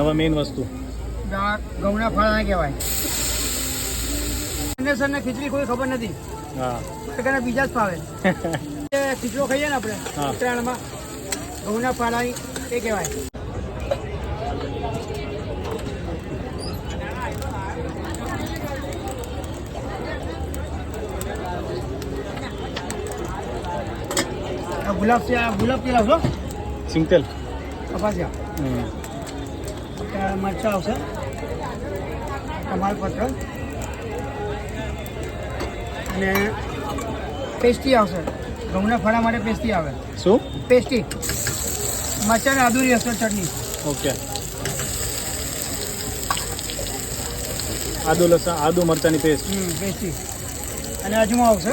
હવે મેઇન વસ્તુ. આ ફળ ના કહેવાય. જનરેશનને ખીચડી કોઈ ખબર નથી. હા. બીજા જ ફાવે. એ ખીચડો ખાઈએ ને આપણે. ઉત્તરાયણમાં ઘઉંના ફાળાની એ કહેવાય. ગુલાબ ગુલાબ કેલા સિંગતેલ. કપાસિયા. મરચાં આવશે. તમાલપત્ર અને પેસ્ટી આવશે. ઘઉંના ફળા માટે પેસ્ટી આવે. શું? પેસ્ટી. મરચાં આદુની હશે ચટણી. ઓકે. આદુ લસણ આદુ મરચાની પેસ્ટ પેસ્ટી. અને અજમો આવશે.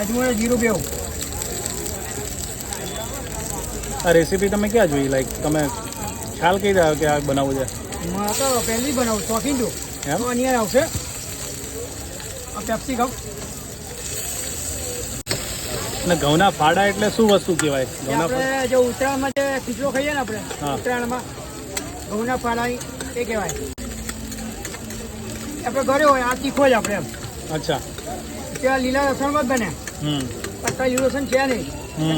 અજમો જીરું બેવ. આ રેસીપી તમે ક્યાં જોઈ? લાઈક તમે ખ્યાલ કઈ રહ્યો કે આ બનાવવું છે? તો પહેલી બનાવું શોખીન છું. એમ? અનિયર આવશે. આ પેપ્સી કપ અને ઘઉંના ફાડા એટલે શું વસ્તુ કહેવાય? ઘઉંના જે ઉત્તરાયણમાં જે ખીચડો ખાઈએ ને આપણે ઉત્તરાયણમાં ઘઉંના ફાડા એ કહેવાય. આપણે ઘરે હોય આ તીખો જ આપણે એમ. અચ્છા. ત્યાં લીલા લસણમાં જ બને. હમ. અત્યારે લીલું લસણ છે નહીં.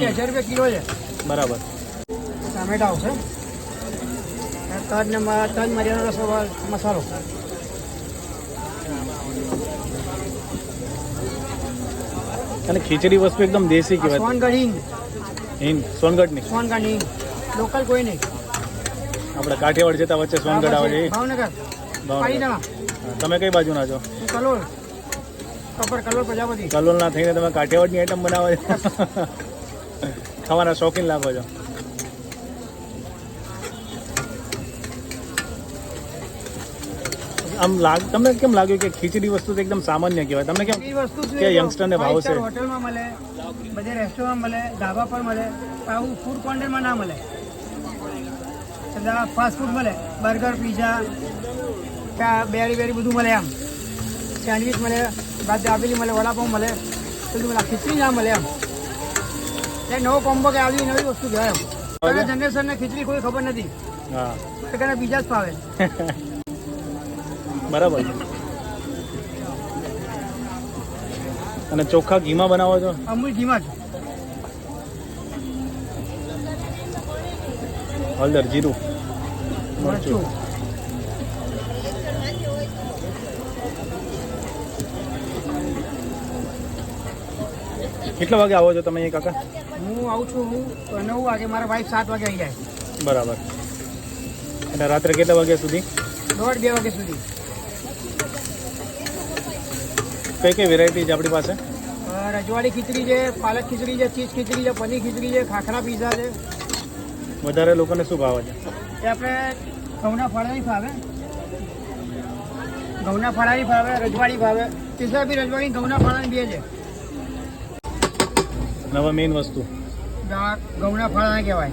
હજાર રૂપિયા કિલો છે. બરાબર. ટામેટા આવશે તજ ને તજ મરિયાનો રસો મસાલો. અને ખીચડી વસ્તુ એકદમ દેશી કહેવાય. સોનગઢ હિંગ. હિંગ સોનગઢની. સોનગઢ હિંગ. લોકલ કોઈ નહીં. આપણે કાઠિયાવાડ જતા વચ્ચે સોનગઢ આવે છે. ભાવનગર. ભાવનગર. તમે કઈ બાજુના છો? હું કલોલ. કપર કલોલ પ્રજાપતિ. કલોલના થઈને તમે કાઠિયાવાડની આઈટમ બનાવો છો. ખાવાના શોખીન લાગો છો. આમ લાગ તમને કેમ લાગ્યું કે ખીચડી વસ્તુ તો એકદમ સામાન્ય કહેવાય? તમને કેમ વસ્તુ કે છે youngster ને ભાવ છે? હોટલમાં મળે બધે રેસ્ટોરન્ટ મળે ધાબા પર મળે આવું ફૂડ કોર્નરમાં ના મળે. એટલે ફાસ્ટ ફૂડ મળે બર્ગર પીઝા બેરી બેરી બધું મળે આમ. સેન્ડવિચ મળે બાદ દાબેલી મળે વડાપાઉં મળે બધું મળે. ખીચડી ના મળે એમ એ નવો કોમ્બો કે આવી નવી વસ્તુ કહેવાય એમ જનરેશનને ખીચડી કોઈ ખબર નથી. હા. બીજા જ ફાવે. બરાબર. અને ચોખ્ખા ઘીમાં બનાવો છો? અમૂલ ઘીમાં જ હળદર જીરું મરચું. કેટલા વાગે આવો છો તમે કાકા? હું આવું છું હું નવ વાગે મારા વાઈફ સાત વાગે આવી જાય. બરાબર. અને રાત્રે કેટલા વાગ્યા સુધી? દોઢ બે વાગ્યા સુધી. કઈ કઈ વેરાયટી છે આપણી પાસે? રજવાડી ખીચડી છે પાલક ખીચડી છે ચીઝ ખીચડી છે પનીર ખીચડી છે ખાખરા પીઝા છે. વધારે લોકોને શું ભાવે છે? એ આપણે ઘઉંના ફળાની ફાવે ઘઉંના ફળાની ફાવે રજવાડી ફાવે પીઝા બી રજવાડી ઘઉંના ફળાની બે છે. નવા મેઇન વસ્તુ. ઘઉંના ફળાના કહેવાય.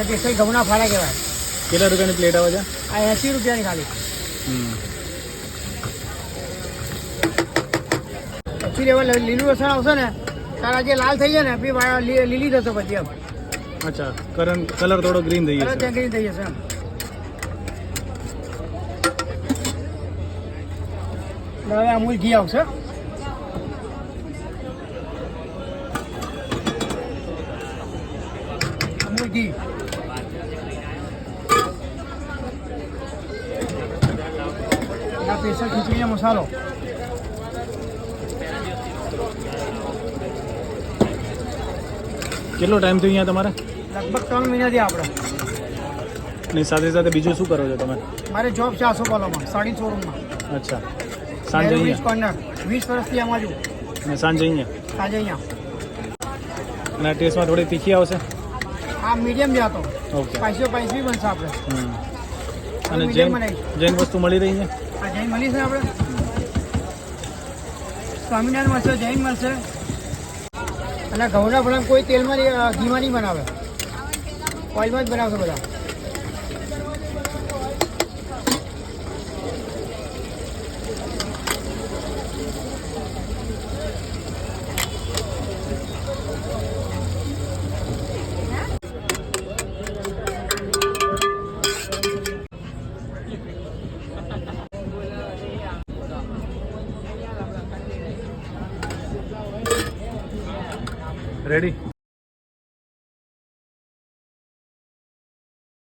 અને સ્પેશિયલ ઘઉંના ફાળા કહેવાય. કેટલા રૂપિયાની પ્લેટ આવે છે? આ એંસી રૂપિયાની ખાલી. પછી લેવા લીલું લસણ આવશે ને તારા જે લાલ થઈ જાય ને પછી લીલી થશે પછી એમ. અચ્છા કરન કલર થોડો ગ્રીન થઈ જશે. ગ્રીન થઈ જશે હવે અમૂલ ઘી આવશે. અમૂલ ઘી. આ સ્પેશિયલ ખીચડીનો મસાલો કેટલો ટાઈમ થયો અહીંયા તમારે? લગભગ ત્રણ મહિનાથી આપણે. અને સાથે સાથે બીજું શું કરો છો તમે? મારે જોબ છે આસોપાલામાં સાડી શોરૂમમાં અચ્છા. સાંજે અહીંયા? કોર્નર વીસ વર્ષથી આમાં છું. અને સાંજે અહીંયા? સાંજે અહીંયા. અને ટેસ્ટમાં થોડી તીખી આવશે? આ મીડિયમ જાતો ઓકે સ્પાઈસી સ્પાઈસી બનશે આપણે. અને જૈન. જૈન વસ્તુ મળી રહી છે? આ જૈન મળી છે આપણે. સ્વામિનારાયણ મળશે જૈન મળશે અને ઘઉંના ભણા કોઈ તેલમાં ઘીમાં નહીં બનાવે. ઓઇલમાં જ બનાવશે બધા. રેડી